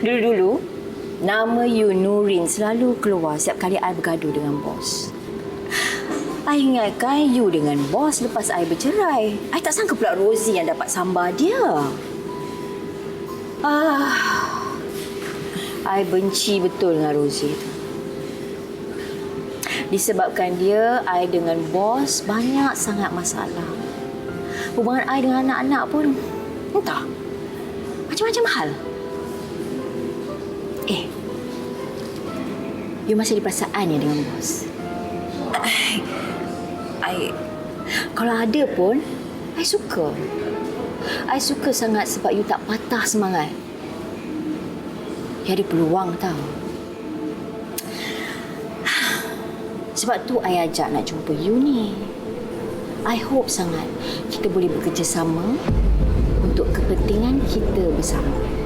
Dulu-dulu, nama you Nurin selalu keluar setiap kali I bergaduh dengan bos. I ingatkan you dengan bos lepas I bercerai. I tak sangka pula Rosie yang dapat sambar dia. Ah, I benci betul dengan Rosie tu. Disebabkan dia, I dengan bos banyak sangat masalah. Hubungan I dengan anak-anak pun entah. Macam-macam hal. Eh, you masih ada perasaan ya dengan bos? I, kalau ada pun, I suka. I suka sangat sebab you tak patah semangat. You ada peluang tau. Sebab tu I ajak nak jumpa you ni. I hope sangat kita boleh bekerjasama untuk kepentingan kita bersama.